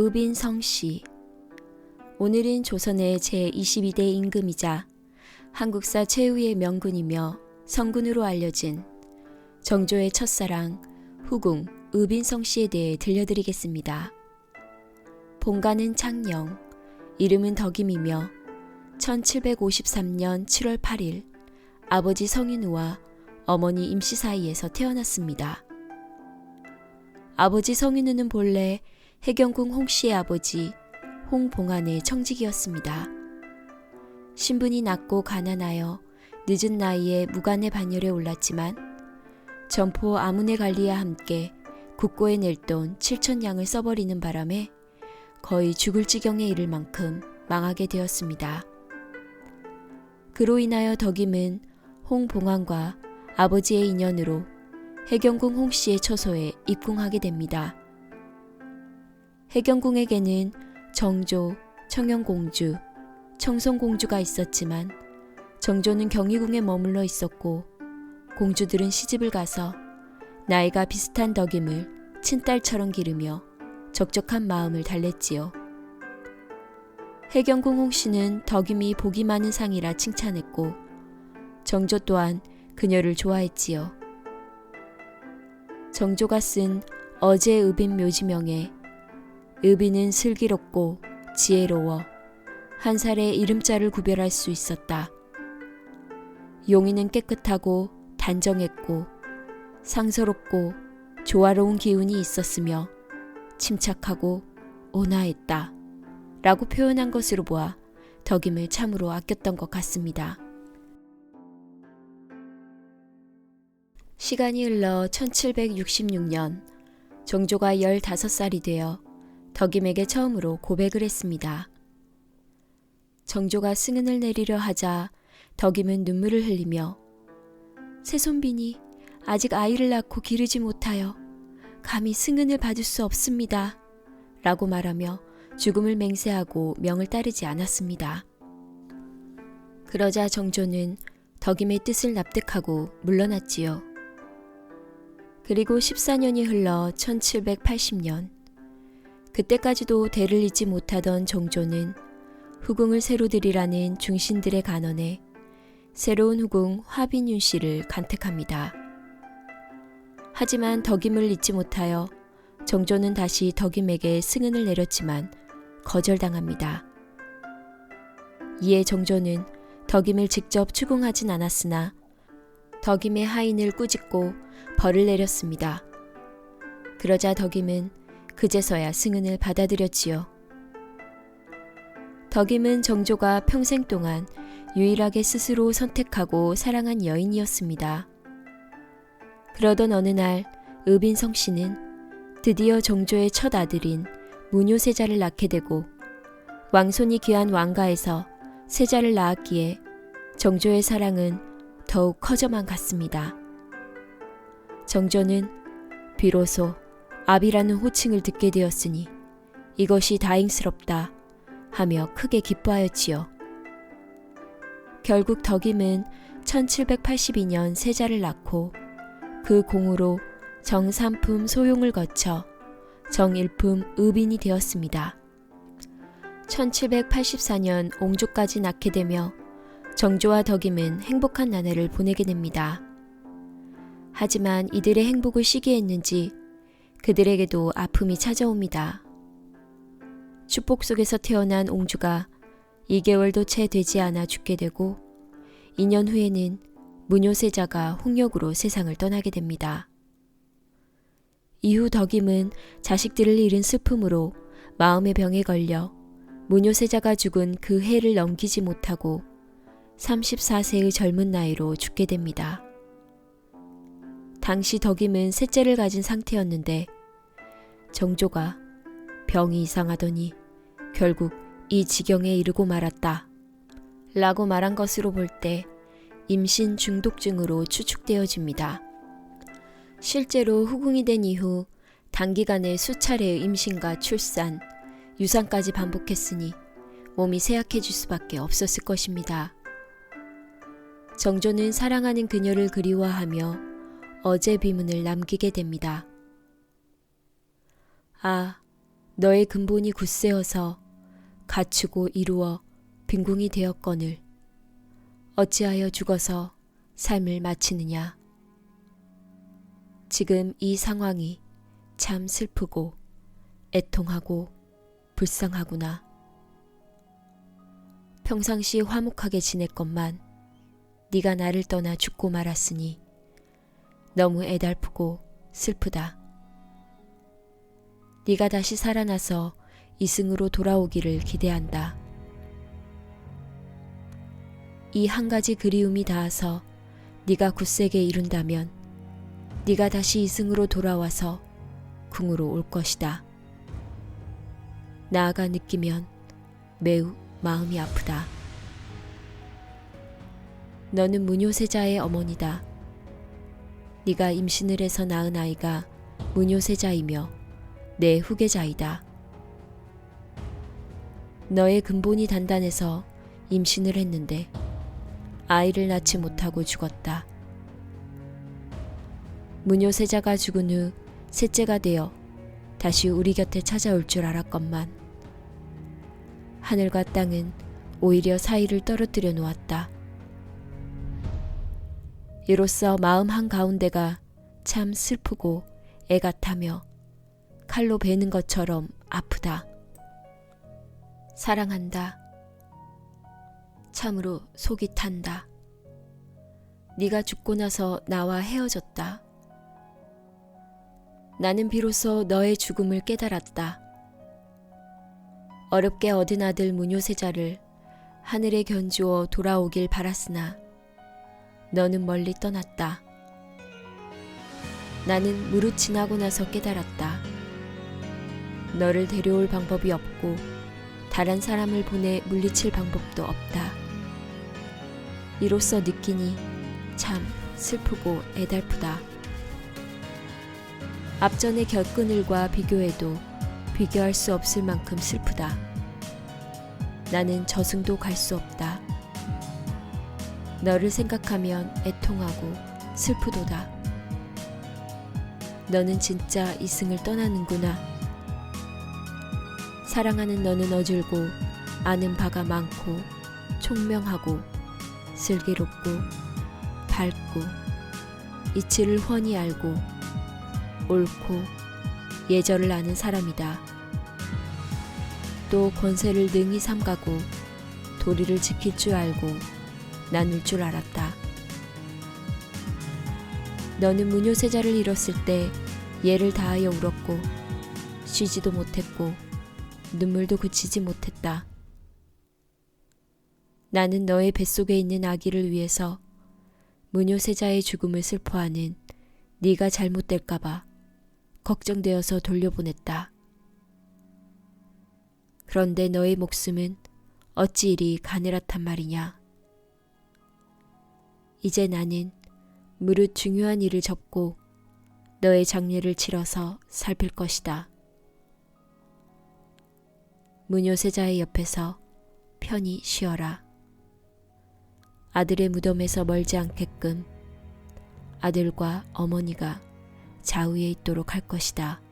의빈성 씨. 오늘은 조선의 제22대 임금이자 한국사 최후의 명군이며 성군으로 알려진 정조의 첫사랑 후궁 의빈성 씨에 대해 들려드리겠습니다. 본가는 창녕, 이름은 덕임이며 1753년 7월 8일 아버지 성인우와 어머니 임씨 사이에서 태어났습니다. 아버지 성인우는 본래 해경궁 홍씨의 아버지 홍봉안의 청직이었습니다. 신분이 낮고 가난하여 늦은 나이에 무관의 반열에 올랐지만 점포 아문의 관리와 함께 국고에 낼 돈 7천 양을 써버리는 바람에 거의 죽을 지경에 이를 만큼 망하게 되었습니다. 그로 인하여 덕임은 홍봉안과 아버지의 인연으로 해경궁 홍씨의 처소에 입궁하게 됩니다. 해경궁에게는 정조, 청영공주, 청송공주가 있었지만 정조는 경희궁에 머물러 있었고 공주들은 시집을 가서 나이가 비슷한 덕임을 친딸처럼 기르며 적적한 마음을 달랬지요. 해경궁 홍씨는 덕임이 복이 많은 상이라 칭찬했고 정조 또한 그녀를 좋아했지요. 정조가 쓴 어제 의빈 묘지명에 의빈은 슬기롭고 지혜로워 한 살의 이름자를 구별할 수 있었다. 용인은 깨끗하고 단정했고 상서롭고 조화로운 기운이 있었으며 침착하고 온화했다. 라고 표현한 것으로 보아 덕임을 참으로 아꼈던 것 같습니다. 시간이 흘러 1766년 정조가 15살이 되어 덕임에게 처음으로 고백을 했습니다. 정조가 승은을 내리려 하자 덕임은 눈물을 흘리며 새손빈이 아직 아이를 낳고 기르지 못하여 감히 승은을 받을 수 없습니다. 라고 말하며 죽음을 맹세하고 명을 따르지 않았습니다. 그러자 정조는 덕임의 뜻을 납득하고 물러났지요. 그리고 14년이 흘러 1780년 그때까지도 대를 잇지 못하던 정조는 후궁을 새로 들이라는 중신들의 간언에 새로운 후궁 화빈윤 씨를 간택합니다. 하지만 덕임을 잊지 못하여 정조는 다시 덕임에게 승은을 내렸지만 거절당합니다. 이에 정조는 덕임을 직접 추궁하진 않았으나 덕임의 하인을 꾸짖고 벌을 내렸습니다. 그러자 덕임은 그제서야 승은을 받아들였지요. 덕임은 정조가 평생 동안 유일하게 스스로 선택하고 사랑한 여인이었습니다. 그러던 어느 날 의빈성 씨는 드디어 정조의 첫 아들인 무뇨세자를 낳게 되고 왕손이 귀한 왕가에서 세자를 낳았기에 정조의 사랑은 더욱 커져만 갔습니다. 정조는 비로소 아비라는 호칭을 듣게 되었으니 이것이 다행스럽다 하며 크게 기뻐하였지요. 결국 덕임은 1782년 세자를 낳고 그 공으로 정삼품 소용을 거쳐 정일품 의빈이 되었습니다. 1784년 옹조까지 낳게 되며 정조와 덕임은 행복한 나날을 보내게 됩니다. 하지만 이들의 행복을 시기했는지 그들에게도 아픔이 찾아옵니다. 축복 속에서 태어난 옹주가 2개월도 채 되지 않아 죽게 되고 2년 후에는 무뇨세자가 홍역으로 세상을 떠나게 됩니다. 이후 덕임은 자식들을 잃은 슬픔으로 마음의 병에 걸려 무뇨세자가 죽은 그 해를 넘기지 못하고 34세의 젊은 나이로 죽게 됩니다. 당시 덕임은 셋째를 가진 상태였는데 정조가 병이 이상하더니 결국 이 지경에 이르고 말았다. 라고 말한 것으로 볼 때 임신 중독증으로 추측되어집니다. 실제로 후궁이 된 이후 단기간에 수차례의 임신과 출산, 유산까지 반복했으니 몸이 쇠약해질 수밖에 없었을 것입니다. 정조는 사랑하는 그녀를 그리워하며 어제 비문을 남기게 됩니다. 아, 너의 근본이 굳세어서 갖추고 이루어 빈궁이 되었거늘 어찌하여 죽어서 삶을 마치느냐. 지금 이 상황이 참 슬프고 애통하고 불쌍하구나. 평상시 화목하게 지냈건만 네가 나를 떠나 죽고 말았으니 너무 애달프고 슬프다. 네가 다시 살아나서 이승으로 돌아오기를 기대한다. 이 한 가지 그리움이 닿아서 네가 굳세게 이룬다면 네가 다시 이승으로 돌아와서 궁으로 올 것이다. 나아가 느끼면 매우 마음이 아프다. 너는 무뇨세자의 어머니다. 네가 임신을 해서 낳은 아이가 무뇨세자이며 내 후계자이다. 너의 근본이 단단해서 임신을 했는데 아이를 낳지 못하고 죽었다. 무뇨세자가 죽은 후 셋째가 되어 다시 우리 곁에 찾아올 줄 알았건만 하늘과 땅은 오히려 사이를 떨어뜨려 놓았다. 이로써 마음 한가운데가 참 슬프고 애같하며 칼로 베는 것처럼 아프다. 사랑한다. 참으로 속이 탄다. 네가 죽고 나서 나와 헤어졌다. 나는 비로소 너의 죽음을 깨달았다. 어렵게 얻은 아들 무뇨세자를 하늘에 견주어 돌아오길 바랐으나 너는 멀리 떠났다. 나는 무릇 지나고 나서 깨달았다. 너를 데려올 방법이 없고 다른 사람을 보내 물리칠 방법도 없다. 이로써 느끼니 참 슬프고 애달프다. 앞전의 겪은 일과 비교해도 비교할 수 없을 만큼 슬프다. 나는 저승도 갈 수 없다. 너를 생각하면 애통하고 슬프도다. 너는 진짜 이승을 떠나는구나. 사랑하는 너는 어질고 아는 바가 많고 총명하고 슬기롭고 밝고 이치를 훤히 알고 옳고 예절을 아는 사람이다. 또 권세를 능히 삼가고 도리를 지킬 줄 알고 나눌 줄 알았다. 너는 무뇨세자를 잃었을 때 예를 다하여 울었고 쉬지도 못했고 눈물도 그치지 못했다. 나는 너의 뱃속에 있는 아기를 위해서 무뇨세자의 죽음을 슬퍼하는 네가 잘못될까봐 걱정되어서 돌려보냈다. 그런데 너의 목숨은 어찌 이리 가늘었단 말이냐. 이제 나는 무릇 중요한 일을 접고 너의 장례를 치러서 살필 것이다. 무뇨세자의 옆에서 편히 쉬어라. 아들의 무덤에서 멀지 않게끔 아들과 어머니가 좌우에 있도록 할 것이다.